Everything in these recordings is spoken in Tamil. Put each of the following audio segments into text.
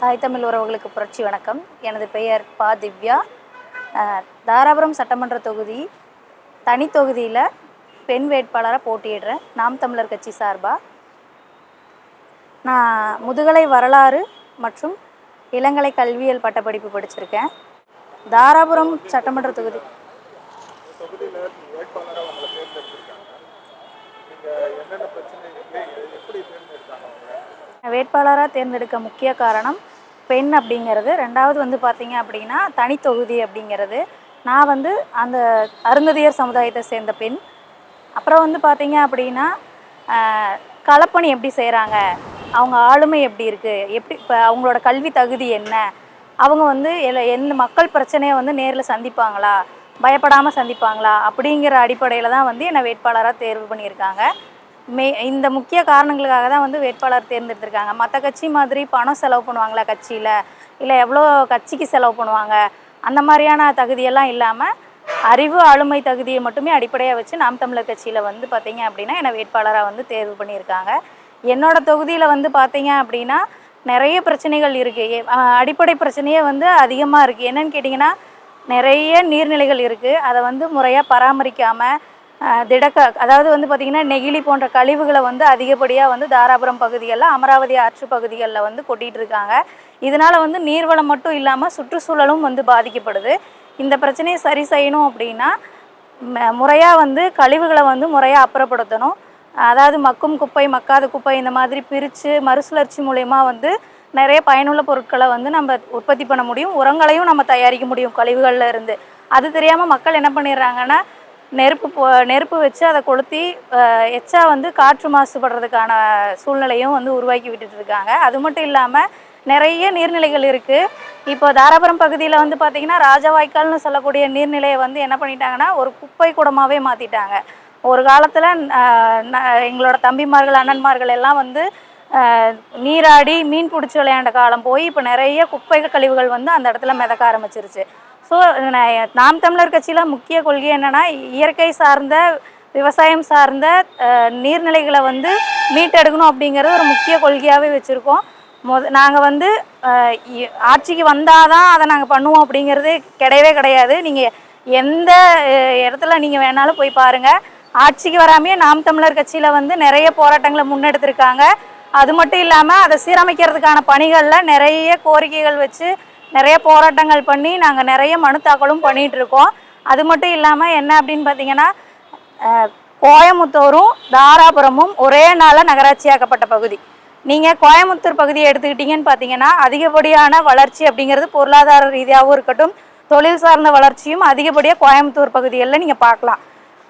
தாய் தமிழ் உறவுகளுக்கு புரட்சி வணக்கம். எனது பெயர் பா திவ்யா. தாராபுரம் சட்டமன்ற தொகுதி தனி தொகுதியில் பெண் வேட்பாளராக போட்டியிடுறேன். நாம் தமிழர் கட்சி சார்பாக நான் முதுகலை வரலாறு மற்றும் இளங்கலை கல்வியியல் பட்டப்படிப்பு படிச்சிருக்கேன். தாராபுரம் சட்டமன்ற தொகுதி. என்னென்ன பிரச்சனை எப்படி தேர்ந்தெடுத்தாங்க வேட்பாளராக தேர்ந்தெடுக்க முக்கிய காரணம் பெண் அப்படிங்கிறது. ரெண்டாவது வந்து பார்த்தீங்க அப்படின்னா தனி தொகுதி அப்படிங்கிறது. நான் வந்து அந்த அருந்ததியர் சமுதாயத்தை சேர்ந்த பெண். அப்புறம் வந்து பார்த்தீங்க அப்படின்னா கலப்பணி களப்பணி எப்படி செய்கிறாங்க அவங்க ஆளுமை எப்படி இருக்குது எப்படி இப்போ அவங்களோட கல்வி தகுதி என்ன? அவங்க வந்து எந்த மக்கள் பிரச்சனையை வந்து நேரில் சந்திப்பாங்களா? பயப்படாமல் சந்திப்பாங்களா? அப்படிங்கிற அடிப்படையில் தான் வந்து என்னை வேட்பாளராக தேர்வு பண்ணியிருக்காங்க. மே இந்த முக்கிய காரணங்களுக்காக தான் வந்து வேட்பாளர் தேர்ந்தெடுத்திருக்காங்க. மற்ற கட்சி மாதிரி பணம் செலவு பண்ணுவாங்களா கட்சியில்? இல்லை எவ்வளோ கட்சிக்கு செலவு பண்ணுவாங்க? அந்த மாதிரியான தகுதியெல்லாம் இல்லாமல் அறிவு ஆளுமை தகுதியை மட்டுமே அடிப்படையாக வச்சு நாம் தமிழர் கட்சியில் வந்து பார்த்தீங்க அப்படின்னா என்னை வேட்பாளராக வந்து தேர்வு பண்ணியிருக்காங்க. என்னோட தொகுதியில் வந்து பார்த்தீங்க அப்படின்னா நிறைய பிரச்சனைகள் இருக்குது அடிப்படை பிரச்சனையே வந்து அதிகமாக இருக்குது என்னன்னு கேட்டிங்கன்னா நிறைய நீர்நிலைகள் இருக்குது அதை வந்து முறையாக பராமரிக்காமல் திடக்க அதாவது வந்து பார்த்திங்கன்னா நெகிழி போன்ற கழிவுகளை வந்து அதிகப்படியாக வந்து தாராபுரம் பகுதிகளில் அமராவதி ஆற்று பகுதிகளில் வந்து கொட்டிகிட்டு இருக்காங்க. இதனால் வந்து நீர்வளம் மட்டும் இல்லாமல் சுற்றுச்சூழலும் வந்து பாதிக்கப்படுது. இந்த பிரச்சனையை சரி செய்யணும் அப்படின்னா முறையாக வந்து கழிவுகளை வந்து முறையாக அப்புறப்படுத்தணும். அதாவது மக்கும் குப்பை மக்காத குப்பை இந்த மாதிரி பிரித்து மறுசுழற்சி மூலயமா வந்து நிறைய பயனுள்ள பொருட்களை வந்து நம்ம உற்பத்தி பண்ண முடியும். உரங்களையும் நம்ம தயாரிக்க முடியும் கழிவுகளில் இருந்து. அது தெரியாமல் மக்கள் என்ன பண்ணிடுறாங்கன்னா நெருப்பு போ நெருப்பு வச்சு அதை கொளுத்தி எச்சா வந்து காற்று மாசுபடுறதுக்கான சூழ்நிலையும் வந்து உருவாக்கி விட்டுட்டு இருக்காங்க அது மட்டும் இல்லாமல் நிறைய நீர்நிலைகள் இருக்குது இப்போ தாராபுரம் பகுதியில் வந்து பார்த்திங்கன்னா ராஜவாய்க்கால்னு சொல்லக்கூடிய நீர்நிலையை வந்து என்ன பண்ணிட்டாங்கன்னா ஒரு குப்பை கூடமாகவே மாற்றிட்டாங்க ஒரு காலத்தில் எங்களோட தம்பிமார்கள் அண்ணன்மார்கள் எல்லாம் வந்து நீராடி மீன் பிடிச்சி விளையாண்ட காலம் போய் இப்போ நிறைய குப்பை கழிவுகள் வந்து அந்த இடத்துல மிதக்க ஆரம்பிச்சிருச்சு. ஸோ நாம் தமிழர் கட்சியில் முக்கிய கொள்கை என்னென்னா இயற்கை சார்ந்த விவசாயம் சார்ந்த நீர்நிலைகளை வந்து மீட்டெடுக்கணும் அப்படிங்கிறது ஒரு முக்கிய கொள்கையாகவே வச்சுருக்கோம். மொத நாங்கள் வந்து இ- ஆட்சிக்கு வந்தால் தான் அதை நாங்கள் பண்ணுவோம் அப்படிங்கிறது கிடையவே கிடையாது. நீங்கள் எந்த இடத்துல நீங்கள் வேணாலும் போய் பாருங்கள் ஆட்சிக்கு வராமையே நாம் தமிழர் கட்சியில் வந்து நிறைய போராட்டங்களை முன்னெடுத்திருக்காங்க. அது மட்டும் இல்லாமல் அதை சீரமைக்கிறதுக்கான பணிகளில் நிறைய கோரிக்கைகள் வச்சு நிறைய போராட்டங்கள் பண்ணி நாங்கள் நிறைய மனு தாக்கலும் பண்ணிகிட்ருக்கோம் அது மட்டும் இல்லாமல் என்ன அப்படின்னு பார்த்தீங்கன்னா கோயமுத்தூரும் தாராபுரமும் ஒரே நாளில் நகராட்சியாக்கப்பட்ட பகுதி. நீங்கள் கோயமுத்தூர் பகுதியை எடுத்துக்கிட்டிங்கன்னு பார்த்தீங்கன்னா அதிகப்படியான வளர்ச்சி அப்படிங்கிறது பொருளாதார ரீதியாகவும் இருக்கட்டும் தொழில் சார்ந்த வளர்ச்சியும் அதிகப்படியாக கோயம்புத்தூர் பகுதிகளில் நீங்கள் பார்க்கலாம்.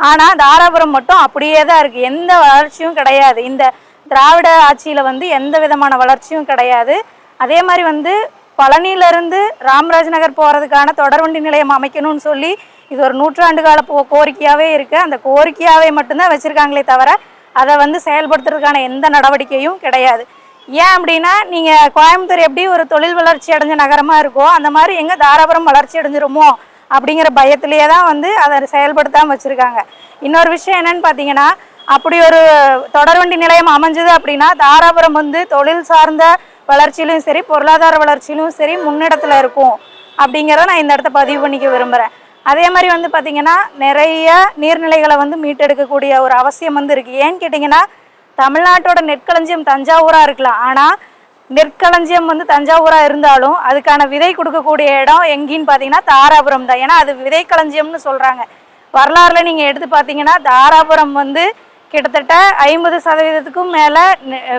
ஆனால் தாராபுரம் மட்டும் அப்படியே தான் இருக்குது எந்த வளர்ச்சியும் கிடையாது. இந்த திராவிட ஆட்சியில் வந்து எந்த விதமான வளர்ச்சியும் கிடையாது. அதே மாதிரி வந்து பழனியிலிருந்து ராமராஜ் நகர் போகிறதுக்கான தொடர்வண்டி நிலையம் அமைக்கணும்னு சொல்லி இது ஒரு நூற்றாண்டு கால போ கோரிக்கையாகவே இருக்குது அந்த கோரிக்கையாகவே மட்டும்தான் வச்சுருக்காங்களே தவிர அதை வந்து செயல்படுத்துறதுக்கான எந்த நடவடிக்கையும் கிடையாது. ஏன் அப்படின்னா நீங்கள் கோயம்புத்தூர் எப்படி ஒரு தொழில் வளர்ச்சி அடைஞ்ச நகரமாக இருக்கோ அந்த மாதிரி எங்கே தாராபுரம் வளர்ச்சி அடைஞ்சிருமோ அப்படிங்கிற பயத்திலேயே தான் வந்து அதை செயல்படுத்தாமல் வச்சுருக்காங்க. இன்னொரு விஷயம் என்னன்னு பார்த்தீங்கன்னா அப்படி ஒரு தொடர்வண்டி நிலையம் அமைஞ்சது அப்படின்னா தாராபுரம் வந்து தொழில் சார்ந்த வளர்ச்சியிலும் சரி பொருளாதார வளர்ச்சியிலும் சரி முன்னிடத்துல இருக்கும் அப்படிங்கிறத நான் இந்த இடத்த பதிவு பண்ணிக்க விரும்புகிறேன் அதே மாதிரி வந்து பார்த்திங்கன்னா நிறைய நீர்நிலைகளை வந்து மீட்டெடுக்கக்கூடிய ஒரு அவசியம் வந்து இருக்குது ஏன்னு கேட்டிங்கன்னா தமிழ்நாட்டோட நெற்களஞ்சியம் தஞ்சாவூராக இருக்கலாம். ஆனால் நெற்களஞ்சியம் வந்து தஞ்சாவூராக இருந்தாலும் அதுக்கான விதை கொடுக்கக்கூடிய இடம் எங்கேன்னு பார்த்தீங்கன்னா தாராபுரம் தான். ஏன்னா அது விதை களஞ்சியம்னு சொல்கிறாங்க வரலாறுல நீங்கள் எடுத்து பார்த்தீங்கன்னா தாராபுரம் வந்து கிட்டத்தட்ட ஐம்பது சதவீதத்துக்கும் மேலே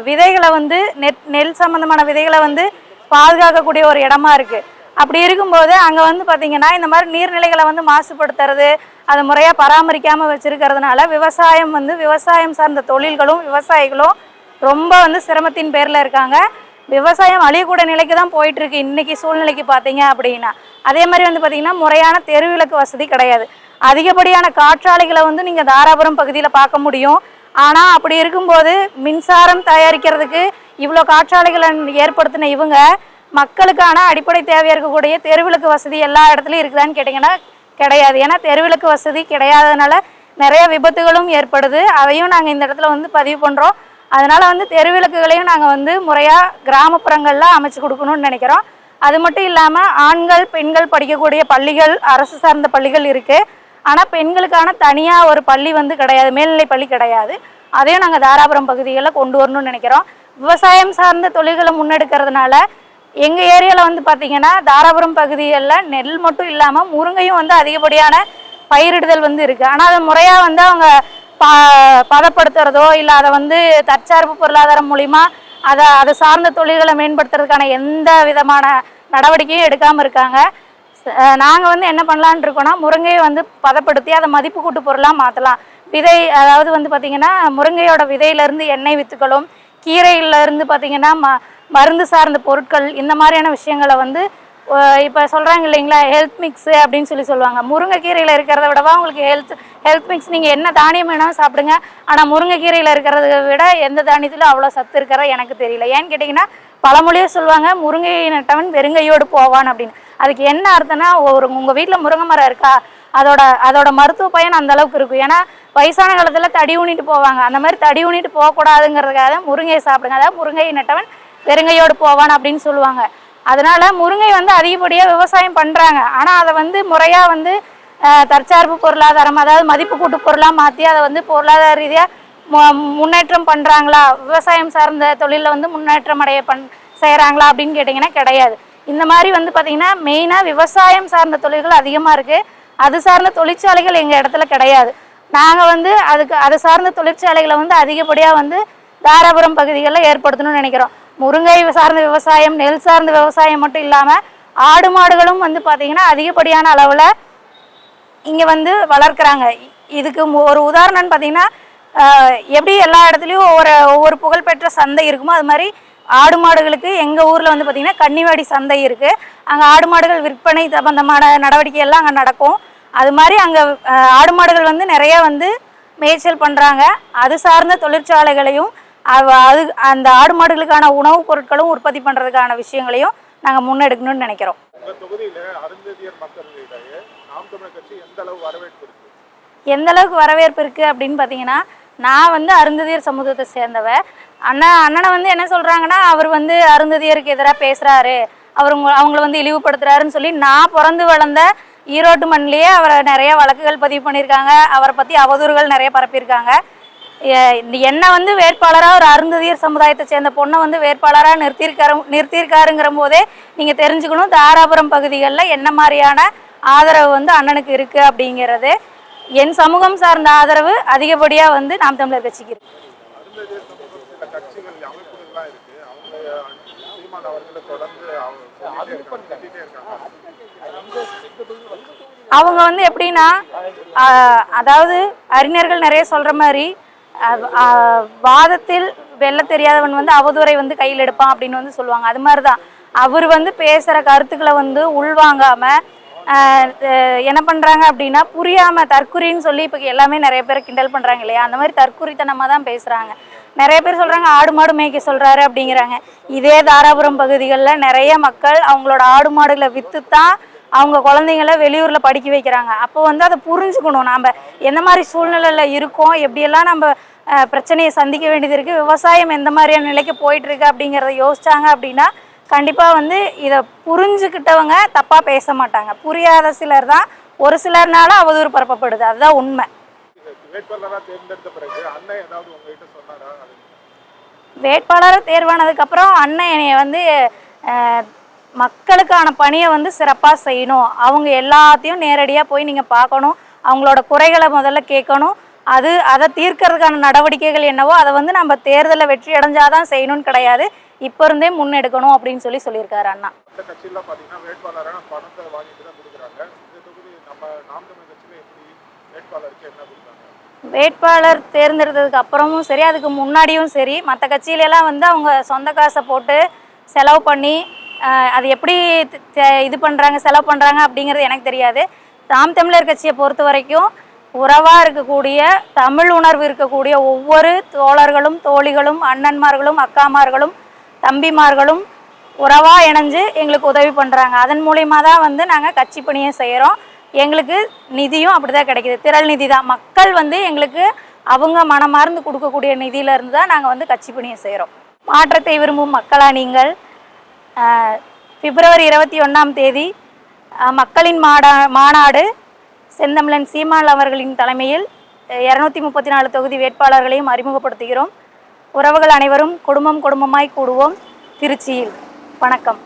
விதைகளை வந்து நெட் நெல் சம்மந்தமான விதைகளை வந்து பாதுகாக்கக்கூடிய ஒரு இடமா இருக்குது அப்படி இருக்கும்போது அங்கே வந்து பார்த்திங்கன்னா இந்த மாதிரி நீர்நிலைகளை வந்து மாசுபடுத்துறது அதை முறையாக பராமரிக்காமல் வச்சுருக்கிறதுனால விவசாயம் வந்து விவசாயம் சார்ந்த தொழில்களும் விவசாயிகளும் ரொம்ப வந்து சிரமத்தின் பேரில் இருக்காங்க. விவசாயம் அழியக்கூடிய நிலைக்கு தான் போயிட்டுருக்கு இன்றைக்கி சூழ்நிலைக்கு பார்த்தீங்க அப்படின்னா. அதே மாதிரி வந்து பார்த்திங்கன்னா முறையான தெருவிளக்கு வசதி கிடையாது. அதிகப்படியான காற்றாலைகளை வந்து நீங்கள் தாராபுரம் பகுதியில் பார்க்க முடியும். ஆனால் அப்படி இருக்கும்போது மின்சாரம் தயாரிக்கிறதுக்கு இவ்வளோ காற்றாலைகளை ஏற்படுத்தின இவங்க மக்களுக்கான அடிப்படை தேவையாக இருக்கக்கூடிய தெருவிளக்கு வசதி எல்லா இடத்துலையும் இருக்குதான்னு கேட்டிங்கன்னா கிடையாது. ஏன்னா தெருவிளக்கு வசதி கிடையாததுனால நிறைய விபத்துகளும் ஏற்படுது. அதையும் நாங்கள் இந்த இடத்துல வந்து பதிவு பண்ணுறோம் அதனால் வந்து தெருவிளக்குகளையும் நாங்கள் வந்து முறையாக கிராமப்புறங்களில் அமைச்சு கொடுக்கணும்னு நினைக்கிறோம். அது மட்டும் இல்லாமல் ஆண்கள் பெண்கள் படிக்கக்கூடிய பள்ளிகள் அரசு சார்ந்த பள்ளிகள் இருக்குது ஆனால் பெண்களுக்கான தனியாக ஒரு பள்ளி வந்து கிடையாது மேல்நிலை பள்ளி கிடையாது. அதையும் நாங்கள் தாராபுரம் பகுதிகளில் கொண்டு வரணும்னு நினைக்கிறோம். விவசாயம் சார்ந்த தொழில்களை முன்னெடுக்கிறதுனால எங்கள் ஏரியாவில் வந்து பார்த்திங்கன்னா தாராபுரம் பகுதிகளில் நெல் மட்டும் இல்லாமல் முருங்கையும் வந்து அதிகப்படியான பயிரிடுதல் வந்து இருக்குது ஆனால் அதை முறையாக வந்து அவங்க ப பதப்படுத்துறதோ இல்லை அதை வந்து தற்சார்பு பொருளாதாரம் மூலிமா அதை அதை சார்ந்த தொழில்களை மேம்படுத்துறதுக்கான எந்த விதமான நடவடிக்கையும் எடுக்காமல் இருக்காங்க. நாங்கள் வந்து என்ன பண்ணலான்னு இருக்கோம்னா முருங்கையை வந்து பதப்படுத்தி அதை மதிப்பு கூட்டு பொருளாக மாற்றலாம் விதை அதாவது வந்து பார்த்திங்கன்னா முருங்கையோட விதையிலேருந்து எண்ணெய் வித்துக்களும் கீரையிலேருந்து பார்த்திங்கன்னா ம மருந்து சார்ந்த பொருட்கள் இந்த மாதிரியான விஷயங்களை வந்து இப்போ சொல்கிறாங்க இல்லைங்களா ஹெல்த் மிக்ஸு அப்படின்னு சொல்லி சொல்லுவாங்க. முருங்கைக்கீரையில் இருக்கிறத விடவா உங்களுக்கு ஹெல்த் ஹெல்த் மிக்ஸ் நீங்கள் என்ன தானியம் வேணாலும் சாப்பிடுங்க. ஆனால் முருங்கைக்கீரையில் இருக்கிறத விட எந்த தானியத்திலும் அவ்வளோ சத்து இருக்கிற எனக்கு தெரியல. ஏன்னு கேட்டிங்கன்னா பழமொழியே சொல்லுவாங்க முருங்கை நட்டவன் வெறுங்கையோடு போவான் அப்படின்னு. அதுக்கு என்ன அர்த்தம்னா ஒரு உங்கள் வீட்டில் முருங்கை மரம் இருக்கா? அதோட அதோட மருத்துவ பயன் அந்த அளவுக்கு இருக்கும் ஏன்னா வயசான காலத்தில் தடி ஊனிட்டு போவாங்க. அந்த மாதிரி தடி ஊனிட்டு போகக்கூடாதுங்கிறதுக்காக தான் முருங்கையை சாப்பிடுங்க. அதாவது முருங்கையை நட்டவன் வெறுங்கையோடு போவான் அப்படின்னு சொல்லுவாங்க. அதனால முருங்கை வந்து அதிகப்படியாக விவசாயம் பண்ணுறாங்க ஆனால் அதை வந்து முறையாக வந்து தற்சார்பு பொருளாதாரம் அதாவது மதிப்பு கூட்டு பொருளாக மாற்றி அதை வந்து பொருளாதார ரீதியாக மு- முன்னேற்றம் பண்ணுறாங்களா விவசாயம் சார்ந்த தொழிலில் வந்து முன்னேற்றம் அடைய பண் செய்கிறாங்களா அப்படின்னு கேட்டிங்கன்னா கிடையாது. இந்த மாதிரி வந்து பார்த்திங்கன்னா மெயினாக விவசாயம் சார்ந்த தொழில்கள் அதிகமாக இருக்குது அது சார்ந்த தொழிற்சாலைகள் எங்கள் இடத்துல கிடையாது. நாங்கள் வந்து அதுக்கு அது சார்ந்த தொழிற்சாலைகளை வந்து அதிகப்படியாக வந்து தாராபுரம் பகுதிகளில் ஏற்படுத்தணும்னு நினைக்கிறோம். முருங்கை சார்ந்த விவசாயம் நெல் சார்ந்த விவசாயம் மட்டும் இல்லாமல் ஆடு மாடுகளும் வந்து பார்த்திங்கன்னா அதிகப்படியான அளவில் இங்கே வந்து வளர்க்குறாங்க. இதுக்கு மு- ஒரு உதாரணம்னு பார்த்தீங்கன்னா எப்படி எல்லா இடத்துலையும் ஒவ்வொரு ஒவ்வொரு புகழ்பெற்ற சந்தை இருக்குமோ அது மாதிரி ஆடு மாடுகளுக்கு எங்கள் ஊரில் வந்து பார்த்திங்கன்னா கன்னிவாடி சந்தை இருக்குது அங்கே ஆடு மாடுகள் விற்பனை சம்பந்தமான நடவடிக்கை எல்லாம் அங்கே நடக்கும். அது மாதிரி அங்கே ஆடு மாடுகள் வந்து நிறைய வந்து மேய்ச்சல் பண்ணுறாங்க அது சார்ந்த தொழிற்சாலைகளையும் அது அந்த ஆடு மாடுகளுக்கான உணவுப் பொருட்களும் உற்பத்தி பண்ணுறதுக்கான விஷயங்களையும் நாங்கள் முன்னெடுக்கணும்னு நினைக்கிறோம். எந்த அளவுக்கு வரவேற்பு இருக்குது அப்படின்னு பார்த்தீங்கன்னா நான் வந்து அருந்ததியர் சமூகத்தை சேர்ந்தவ. அண்ணா அண்ணனை வந்து என்ன சொல்கிறாங்கன்னா அவர் வந்து அருந்ததியருக்கு எதிராக பேசுகிறாரு அவர் உங்க அவங்கள வந்து இழிவுபடுத்துறாருன்னு சொல்லி நான் பிறந்து வளர்ந்த ஈரோட்டு மண்ணிலேயே அவரை நிறைய வழக்குகள் பதிவு பண்ணியிருக்காங்க. அவரை பற்றி அவதூறுகள் நிறைய பரப்பியிருக்காங்க. இந்த என்னை வந்து வேட்பாளராக ஒரு அருந்ததியர் சமுதாயத்தை சேர்ந்த பொண்ணை வந்து வேட்பாளராக நிறுத்தியிருக்காரு நிறுத்தியிருக்காருங்கிற போதே நீங்கள் தெரிஞ்சுக்கணும் தாராபுரம் பகுதிகளில் என்ன மாதிரியான ஆதரவு வந்து அண்ணனுக்கு இருக்குது அப்படிங்கிறது. என் சமூகம் சார்ந்த ஆதரவு அதிகப்படியாக வந்து நாம் தமிழர் கட்சிக்கு இருக்கு. அவங்க வந்து எப்படின்னா அதாவது அறிஞர்கள் நிறைய சொல்கிற மாதிரி வாதத்தில் வெல்ல தெரியாதவன் வந்து அவதூறை வந்து கையில் எடுப்பான் அப்படின்னு வந்து சொல்லுவாங்க. அது மாதிரி தான் அவர் வந்து பேசுகிற கருத்துக்களை வந்து உள்வாங்காமல் என்ன பண்ணுறாங்க அப்படின்னா புரியாமல் தற்குறின்னு சொல்லி இப்போ எல்லாமே நிறைய பேர் கிண்டல் பண்ணுறாங்க இல்லையா? அந்த மாதிரி தற்குறித்தனமாக தான் பேசுகிறாங்க நிறைய பேர் சொல்கிறாங்க ஆடு மாடு மேய்க்க சொல்கிறாரு அப்படிங்கிறாங்க. இதே தாராபுரம் பகுதிகளில் நிறைய மக்கள் அவங்களோட ஆடு மாடுகளை விற்று தான் அவங்க குழந்தைங்கள வெளியூரில் படிக்க வைக்கிறாங்க. அப்போ வந்து அதை புரிஞ்சுக்கணும். நாம் எந்த மாதிரி சூழ்நிலையில் இருக்கோம்? எப்படியெல்லாம் நம்ம பிரச்சனையை சந்திக்க வேண்டியது இருக்குது விவசாயம் எந்த மாதிரியான நிலைக்கு போயிட்டுருக்கு அப்படிங்கிறத யோசிச்சாங்க அப்படின்னா கண்டிப்பாக வந்து இதை புரிஞ்சுக்கிட்டவங்க தப்பாக பேச மாட்டாங்க. புரியாத சிலர் தான் ஒரு சிலர்னால அவதூறு பரப்பப்படுது. அதுதான் உண்மை. வேட்பாளராக தேர்வானதுக்கப்புறம் அண்ணன் என்னைய வந்து மக்களுக்கான பணியை வந்து சிறப்பாக செய்யணும். அவங்க எல்லாத்தையும் நேரடியாக போய் நீங்கள் பார்க்கணும். அவங்களோட குறைகளை முதல்ல கேட்கணும். அது அதை தீர்க்கறதுக்கான நடவடிக்கைகள் என்னவோ அதை வந்து நம்ம தேர்தலில் வெற்றி அடைஞ்சாதான் செய்யணும்னு கிடையாது. இப்போ இருந்தே முன்னெடுக்கணும் அப்படின்னு சொல்லி சொல்லியிருக்காரு அண்ணா. வேட்பாளர் தேர்ந்தெடுத்ததுக்கு அப்புறமும் சரி அதுக்கு முன்னாடியும் சரி மற்ற கட்சியிலலாம் வந்து அவங்க சொந்த காசை போட்டு செலவு பண்ணி அது எப்படி இது பண்ணுறாங்க செலவு பண்ணுறாங்க அப்படிங்கிறது எனக்கு தெரியாது. நாம் தமிழர் கட்சியை பொறுத்த வரைக்கும் உறவாக இருக்கக்கூடிய தமிழ் உணர்வு இருக்கக்கூடிய ஒவ்வொரு தோழர்களும் தோழிகளும் அண்ணன்மார்களும் அக்காமார்களும் தம்பிமார்களும் உறவாக இணைஞ்சு எங்களுக்கு உதவி பண்ணுறாங்க அதன் மூலியமா தான் வந்து நாங்கள் கட்சி பணியை செய்கிறோம் எங்களுக்கு நிதியும் அப்படி தான் கிடைக்கிது. திரள் நிதி தான். மக்கள் வந்து எங்களுக்கு அவங்க மனமார்ந்து கொடுக்கக்கூடிய நிதியிலேருந்து தான் நாங்கள் வந்து கட்சி பணியை செய்கிறோம் மாற்றத்தை விரும்பும் மக்களாக நீங்கள்? பிப்ரவரி இருபத்தி ஒன்றாம் தேதி மக்களின் மாடா மாநாடு செந்தமிழன் சீமான் அவர்களின் தலைமையில் இரநூத்தி முப்பத்தி நாலு தொகுதி வேட்பாளர்களையும் அறிமுகப்படுத்துகிறோம். உறவுகள் அனைவரும் குடும்பம் குடும்பமாய் கூடுவோம். திருச்சியில். வணக்கம்.